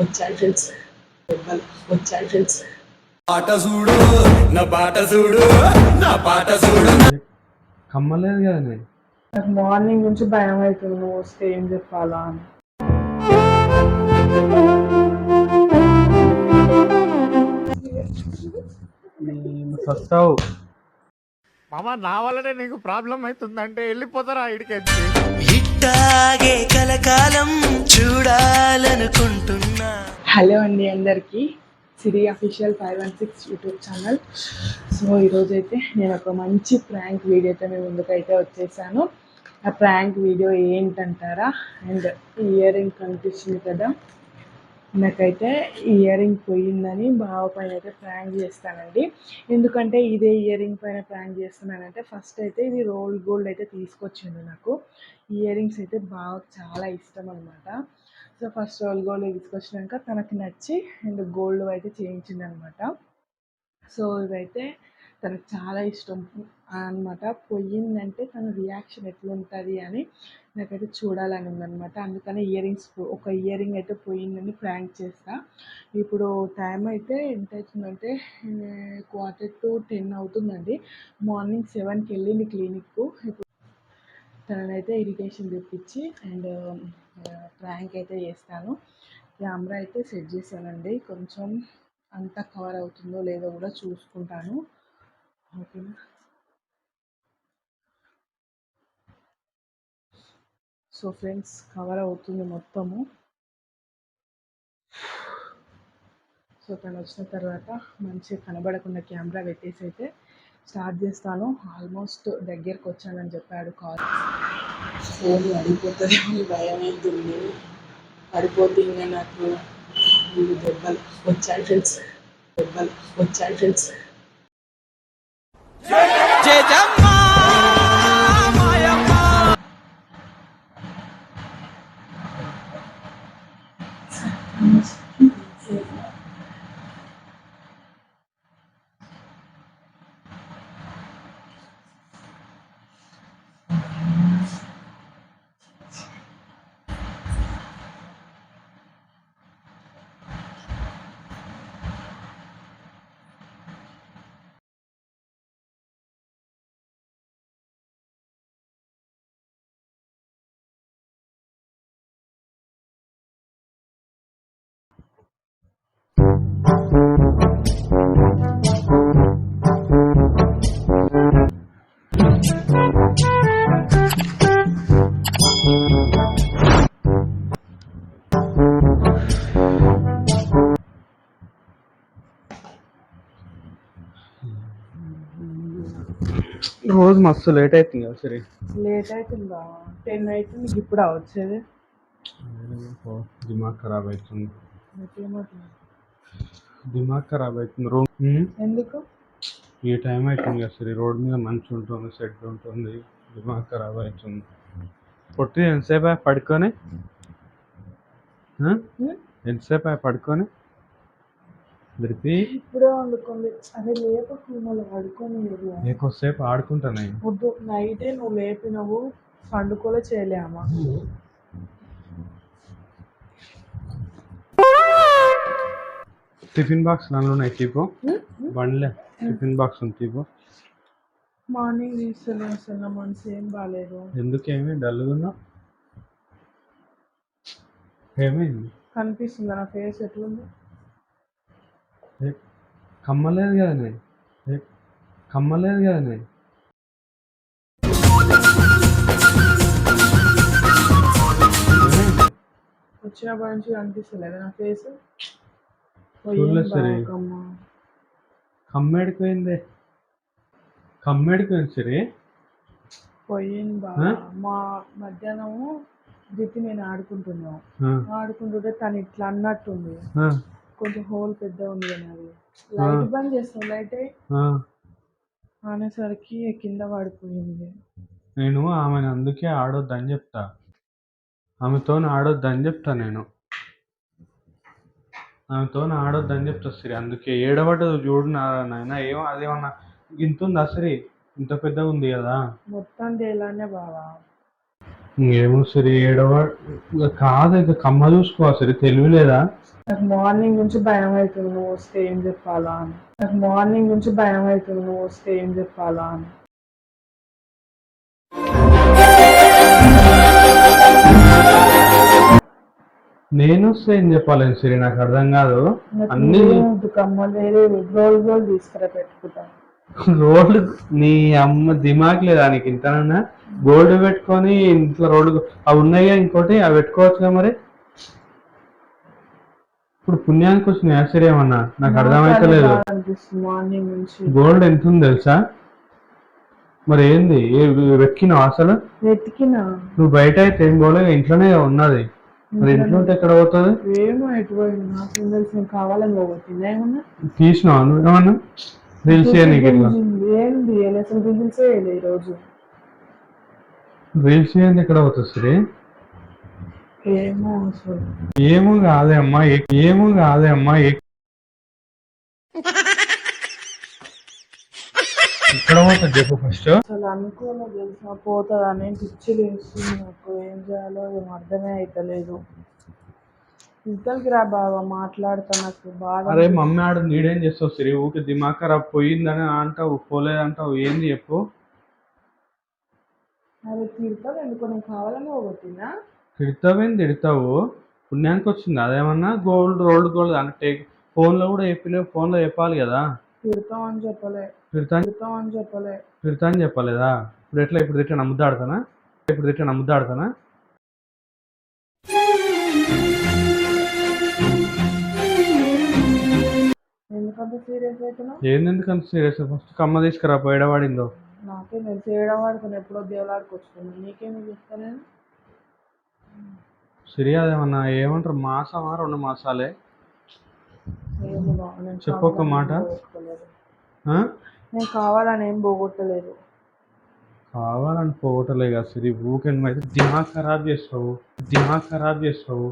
వచ్చాడు ఫ్రెండ్స్. దెబ్బలు వచ్చాడు ఫ్రెండ్స్. పాట చూడు నా పాట చూడు నా పాట చూడు. కమ్మలేదు కదా నేను? నాకు మార్నింగ్ నుంచి భయం అవుతుంది నువ్వు వస్తే ఏం చెప్పాలా అని. వస్తావు మామ నా వల్లనే నీకు ప్రాబ్లం అవుతుందంటే వెళ్ళిపోతారా ఇడికెచ్చి ఇట్టాగే కలకాలం చూడాలనుకుంటున్నా. హలో అండి అందరికీ. Siri official five one six YouTube channel. So ఈరోజు అయితే నేను ఒక మంచి ప్రాంక్ వీడియో అయితే మీ ముందుకైతే వచ్చేసాను. ఆ ప్రాంక్ వీడియో ఏంటంటారా? అండ్ ఇయర్ రింగ్ కనిపిస్తుంది కదా. నాకైతే ఇయర్ రింగ్ పోయిందని బావ పైన అయితే ప్రాంక్ చేస్తానండి. ఎందుకంటే ఇదే ఇయర్ రింగ్ పైన ప్రాంక్ చేస్తున్నానంటే ఫస్ట్ అయితే ఇది రోల్ గోల్డ్ అయితే తీసుకొచ్చిండు నాకు. ఇయర్ రింగ్స్ అయితే బాగా చాలా ఇష్టం అనమాట సో ఫస్ట్ రోల్ గోల్డ్ తీసుకొచ్చినాక తనకి నచ్చి అండ్ గోల్డ్ అయితే చేయించింది అనమాట సో ఇవైతే తనకు చాలా ఇష్టం అన్నమాట. పోయిందంటే తన రియాక్షన్ ఎట్లుంటుంది అని నాకైతే చూడాలని ఉందనమాట అందుకని ఇయర్ రింగ్స్ ఒక ఇయర్ రింగ్ అయితే పోయిందని ప్రాంక్ చేస్తా. ఇప్పుడు టైం అయితే ఎంత అవుతుందంటే క్వార్టర్ టు టెన్ అవుతుందండి. మార్నింగ్ సెవెన్కి వెళ్ళింది క్లినిక్కు. ఇప్పుడు తననైతే ఇరిటేషన్ తెప్పించి అండ్ ప్రాంక్ అయితే చేస్తాను. కెమెరా అయితే సెట్ చేశానండి. కొంచెం అంతా కవర్ అవుతుందో లేదో కూడా చూసుకుంటాను. ఓకేనా? సో ఫ్రెండ్స్ కవర్ అవుతుంది మొత్తము. సో తను వచ్చిన తర్వాత మంచిగా కనబడకుండా కెమెరా పెట్టేసి అయితే స్టార్ట్ చేస్తాను. ఆల్మోస్ట్ దగ్గరకు వచ్చానని చెప్పాడు కాల్. ఫోన్ పడిపోతుంది భయం అవుతుంది పడిపోతే ఇంకా నాకు వీళ్ళు దెబ్బలు వచ్చాడు ఫ్రెండ్స్. దెబ్బలు వచ్చాడు ఫ్రెండ్స్. రోజు మస్తు లేట్ అవుతుంది సరే. లేట్ అవుతుందా టెన్ అవుతుంది ఇప్పుడు వచ్చేది దిమాగ్ ఖరాబ్ అవుతుంది. దిమాగ్ ఖరాబ్ అవుతుంది రో ఎందుకు? ఈ టైం అవుతుంది కదా సరే. రోడ్ మీద మంచి ఉంటుంది సెట్ ఉంటుంది దిమాగ్ ఖరాబ్ అవుతుంది. పొట్టి ఎంతసేపు పడుకొని? ఎంతసేపు పడుకొని? ధృతి ఇప్పుడే వండుకుంది. అదే పడుకొని నీకోసేపు ఆడుకుంటాను నైటే నువ్వు లేపినవు పండుకోలే చేయలేమా టిఫిన్ బాక్స్ నన్ను ఉన్నాయి తీపో. బండ్లే టిఫిన్ బాక్స్ ఉంది తీపో. మార్నింగ్ తీసుకుని వస్తున్నా మనసు ఏం బాగాలేదు ఎందుకేమి? డల్గా ఉన్నావు ఏమైంది? కనిపిస్తుందా నా ఫేస్ ఎట్లుంది? ఏ, కమ్మలేదు కదా నేను. ఏ, కమ్మలేదు కదా నేను. ఏమైంది? వచ్చినప్పటి నుంచి కనిపిస్తలేదు నా ఫేస్. చూడలేదు సరే. కమ్మేడిపోయింది. కమ్మేడిపోయింది సరే. పోయింది? బాగా మా మధ్యాహ్నము దితి నేను ఆడుకుంటున్నాం. ఆడుకుంటుంటే తను ఇట్లా అన్నట్టుంది. కొంచెం హోల్ పెద్ద ఉంది కదా అది. లైట్ బంద్ చేస్తాం లైట్. అనేసరికి కింద పడిపోయింది. నేను ఆమెను అందుకే ఆడొద్దని చెప్తా. ఆమెతో ఆడొద్దని చెప్తా నేను. ఆమెతో ఆడొద్దని చెప్తా సరే. అందుకే ఏడబడ్డదు చూడు నాయన ఏమో అదేమన్నా ఇంత ఉందా సరే? ఇంత పెద్దగా ఉంది కదా. మొత్తం తేలానే బావా. ఏమో సరే ఏడవ కాదు ఇక కమ్మ చూసుకో సరే. తెలివి లేదా? నాకు మార్నింగ్ నుంచి భయం అవుతుంది నువ్వు వస్తే ఏం చెప్పాలా అని. నాకు మార్నింగ్ నుంచి భయం అవుతుంది నువ్వు వస్తే ఏం చెప్పాలా అని. నేను ఏం చెప్పాలి సిరి నాకు అర్థం కాదు. అన్ని రోడ్లు నీ అమ్మ దిమాగ్ లేదా నీకు ఇంతనన్నా? గోల్డ్ పెట్టుకొని ఇంట్లో రోడ్డు అవి ఉన్నాయిగా ఇంకోటి? అవి పెట్టుకోవచ్చుగా మరి? ఇప్పుడు పుణ్యానికి వచ్చిన ఆశ్చర్యమన్నా నాకు అర్థమైతలేదు. గోల్డ్ ఎంత ఉంది తెలుసా? మరి ఏంది? ఏ- వెక్కినావు అసలు? వెతికినా. నువ్వు బయట అయితే ఏం పోలేదు ఇంట్లోనే ఉన్నది. మరి ఇంట్లో ఉంటే ఎక్కడ పోతుంది? ఏమో నాకేం తెలుసు నేను కావాలని పోగొట్టింది ఏమన్నా తీసినావు నువ్వు ఏమన్నా? రీల్స్ చేయనీకి ఇట్లా. ఏంది అసలు రిజిల్సే వేయలే ఈరోజు. రీల్స్ చేయండి ఎక్కడ పోతుంది ఏమో అసలు. ఏమో కాదే అమ్మా ఏమో కాదే అమ్మా ఎక్కడ పోతుంది చెప్పు ఫస్ట్ అసలు అనుకోలేదు తెలుసా? పోతుందని పిచ్చి లేస్తుంది నాకు. ఏం చేయాలో ఏం అర్థమే అవుతలేదు ఇంతకి రా బాబా మాట్లాడతా నాకు. బాగా అరే మమ్మీ ఆడు నీడేం చేస్తావు? సిరి ఊకే దిమాగ్ ఖరాబ్ పోయిందని అంటావు పోలేదు అంటావు. ఏంది చెప్పు? అరే తిడతావు ఎందుకో? నేను కావాలని పోగొట్టినా? తిడతావేం తిడతావు? పుణ్యానికి వచ్చింది. అదేమన్నా గోల్డ్ రోల్డ్ గోల్డ్. అంటే ఫోన్లో కూడా చెప్పలేవు ఫోన్లో చెప్పాలి కదా. తిడతావు అని చెప్పలే. తిడతా అని చెప్పలే. తిడతా అని చెప్పలేదా? ఇప్పుడు ఎట్లా ఇప్పుడు తిట్టిన ముద్దాడతానా ఇప్పుడు తిట్టిన ముద్దాడతానా ఎందుకంత సీరియస్ అవుతున్నావు ఏంది ఎందుకంత సీరియస్? ఫస్ట్ కమ్మ తీసుకురా పోయడవాడిందో నాకే నేను చేయడం వాడుకుని ఎప్పుడో దేవులాడికి వస్తున్నాను నీకేమి చెప్తా నేను సిరి అదేమన్నా ఏమంటారు? మాసమా రెండు మాసాలే? ఏమో బా, నేను చెప్పు ఒక్క కావాలని మాట. నేను కావాలని ఏం పోగొట్టలేదు. కావాలని పోవటలే కదా సిరి ఊకే అయితే దిమాగ్ ఖరాబ్ చేస్తావు దిమాగ్ ఖరాబ్ చేస్తావు.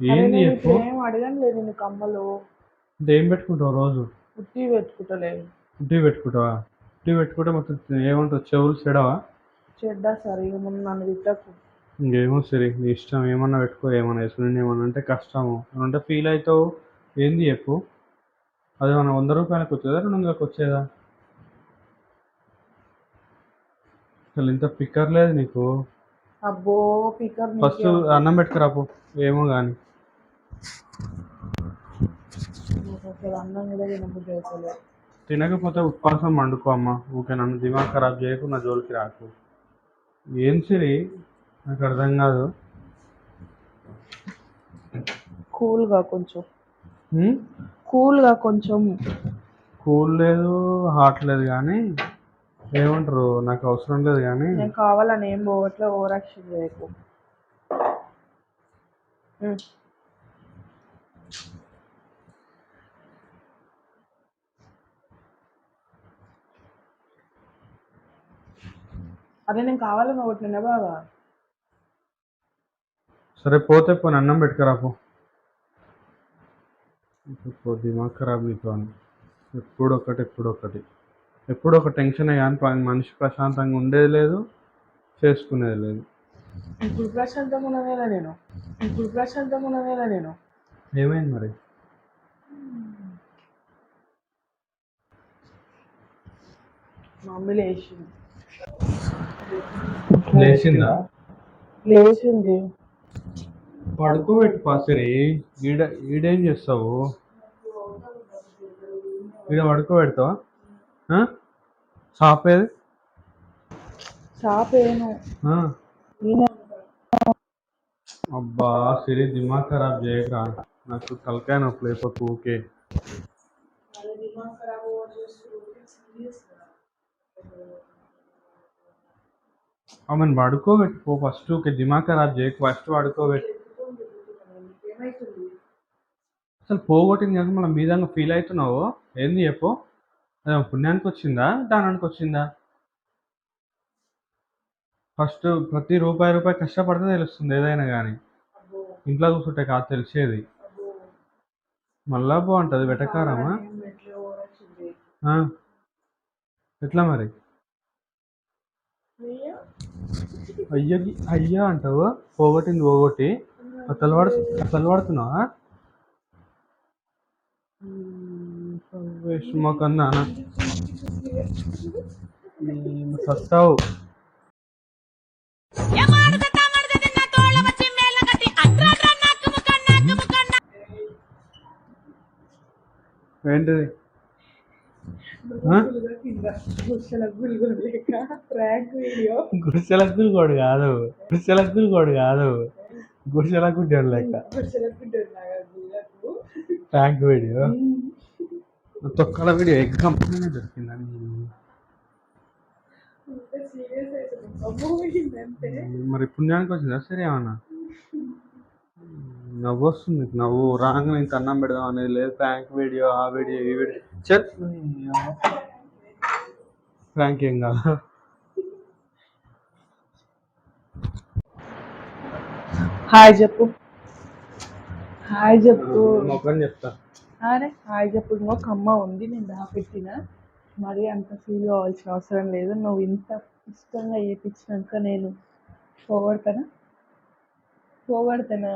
ఏంది చెప్పు? ఏం అడగను లేదు నేను కమ్మలు. ఏం పెట్టుకుంటావు రోజు? ఉట్టి పెట్టుకుంటలేదు. టీ పెట్టుకుంటావా? టీ పెట్టుకుంటే మొత్తం ఏమంటావు? చెవులు చెడవా? చెడ్డ సరే ఇక నన్ను తిట్టకు. ఇంకేమో సరే నీ ఇష్టం. ఏమన్నా పెట్టుకో ఏమన్నా వేసుకుని ఏమన్నా అంటే కష్టము. అంటే ఫీల్ అవుతావు? ఏంది చెప్పు. అది మన వంద రూపాయలకు వచ్చేదా రెండు వందలకు వచ్చేదా? అసలు ఇంత పిక్కర్ లేదు నీకు. అబ్బో పికర్ ఫస్ట్ అన్నం పెట్టుకురాపు ఏమో కానీ తినకపోతే ఉపవాసం వండుకో అమ్మ. ఊకే నన్ను దిమాగ్ ఖరాబ్ చేయకు నా జోలికి రాకు. ఏం సిరి? నాకు అర్థం కాదు. కూల్గా కొంచెం? కూల్గా కొంచెం. కూల్ లేదు హాట్ లేదు కానీ ఏమంటారు? నాకు అవసరం లేదు కానీ. నేను కావాలని ఏం పోవట్లే ఓవర్ యాక్షన్ చేయకు. అదే నేను కావాలని ఒకటినా బాగా సరే పోతే పోనీ అన్నం పెట్టుకురాపు పో. దిమాగ్ ఖరాబ్ నీతో అని. ఎప్పుడు ఒకటి ఎప్పుడు ఒకటి ఎప్పుడు ఒక టెన్షన్ కానీ ప- మనిషి ప్రశాంతంగా ఉండేది లేదు చేసుకునేది లేదు. ఇప్పుడు ప్రశాంతంగా ఉన్నదేలా నేను? ఇప్పుడు ప్రశాంతంగా ఉన్నదేలా నేను? ఏమైంది మరి? మమ్మీ లేచింది. లేచిందా? లేచింది. పడుకోబెట్టు పాసరి ఈడ ఈడేం చేస్తావు? ఈడ పడుకోబెడతావా? సాపేది. ఈయన అబ్బా సిరి దిమాగ్ ఖరాబ్ చేయక నాకు తలకాయ నొప్పి లేకపోతే ఊకే. ఆమెను పడుకోబెట్టు పో ఫస్ట్ దిమాగ్ ఖరాబ్ చేయకు ఫస్ట్ పడుకోబెట్టు. అసలు పోగొట్టింది కనుక మళ్ళీ మీదంగా ఫీల్ అవుతున్నావు? ఏంది చెప్పు. పుణ్యానికి వచ్చిందా? దానానికి వచ్చిందా? ఫస్ట్ ప్రతి రూపాయి రూపాయి కష్టపడితే తెలుస్తుంది ఏదైనా కానీ. ఇంట్లో కూర్చుంటే కాదు తెలిసేది. మళ్ళా బాగుంటుంది వెటకారమా? ఎట్లా మరి? అయ్యో. అయ్యకి అయ్యా అంటావు? పోగొట్టింది పోగొట్టి. అసలు పడుతున్నావా విషమకన్నా సస్తావు ఏంటిది? గుడిసెలక్కులు కూడా కాదు. గుడిసెలక్కులు కూడా కాదు. గుడిసెలకు లెక్క. Tank video. తొక్కల video egg company దొరికిందని మరి పుణ్యానికి వచ్చిందా? సరే ఏమన్నా. నవ్వు వస్తుంది. నవ్వు రాగానే ఇంత అన్నం పెడదాం అనేది లేదు. ప్రాంక్ వీడియో ఆ వీడియో ఈ వీడియో. చల్. ప్రాంక్ ఏం కాదు. హాయ్ చెప్పు. హాయ్ చెప్పు. అరే హాయ్ చెప్పు. ఇంకో కమ్మ ఉంది నేను దాపెట్టిన మరి అంత ఫీల్ కావాల్సిన అవసరం లేదు. నువ్వు ఇంత ఇష్టంగా చేయించినాక నేను పోగొడతానా? పోగొడతానా?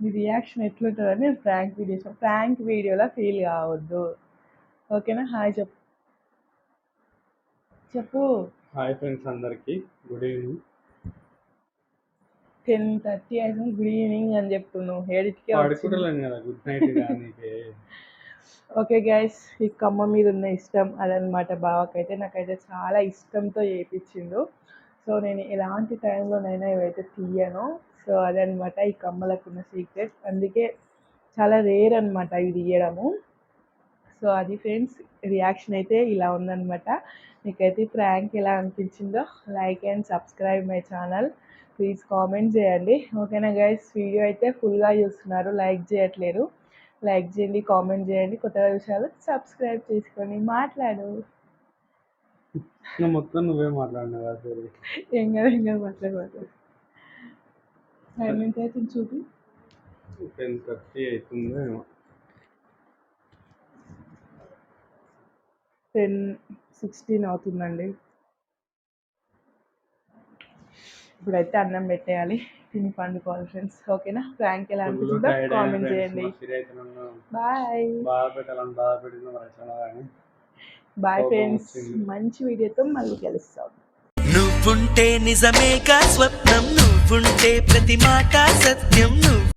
నీ రియాక్షన్ ఎట్లుంటుందని నేను ప్రాంక్ వీడియో ప్రాంక్ వీడియోలో ఫీల్ కావద్దు. ఓకేనా? హాయ్ చెప్పు. చెప్పు. హాయ్ ఫ్రెండ్స్ అందరికి. Good evening. టెన్ థర్టీ అయితే గుడ్ ఈవినింగ్ అని చెప్తున్నావు ఏడిటికే వచ్చింది. పడుకుంటలేను కదా గుడ్ నైట్ కానీ ఓకే గైస్ ఈ కమ్మ మీద ఉన్న ఇష్టం అదనమాట బావకైతే. నాకైతే చాలా ఇష్టంతో చేయించిండు సో నేను ఎలాంటి టైంలోనైనా ఇవైతే తీయను. సో అదనమాట ఈ కమ్మలకు ఉన్న సీక్రెట్ అందుకే చాలా రేర్ అనమాట ఇవి తీయడము. సో అది ఫ్రెండ్స్ రియాక్షన్ అయితే ఇలా ఉందన్నమాట. మీకైతే ప్రాంక్ ఎలా అనిపించిందో like and subscribe my channel please comment చేయండి. ఓకేనా గైస్ వీడియో అయితే ఫుల్గా చూస్తున్నారు. లైక్ చేయట్లేరు. లైక్ చేయండి కామెంట్ చేయండి. కొత్తగా విషయాలు సబ్స్క్రైబ్ చేసుకొని మాట్లాడు. మొత్తం నువ్వే మాట్లాడినావు ఏం కదా ఏం కదా మాట్లాడు మాట్లాడు. టైం ఎంత అవుతుంది చూపి. టెన్ థర్టీ అవుతుందో టెన్ సిక్స్టీన్ అవుతుందండి. ఇప్పుడైతే అన్నం పెట్టేయాలి. తిని పండుకోవాలి ఫ్రెండ్స్ ఓకేనా? ప్రాంక్ ఎలా అనిపించిందో కామెంట్ చేయండి. Bye bye friends. మంచి వీడియోతో మళ్ళీ కలుస్తాం. నువ్వుంటే నిజమేగా స్వప్నం నువ్వుంటే ప్రతి మాట సత్యం నువ్వు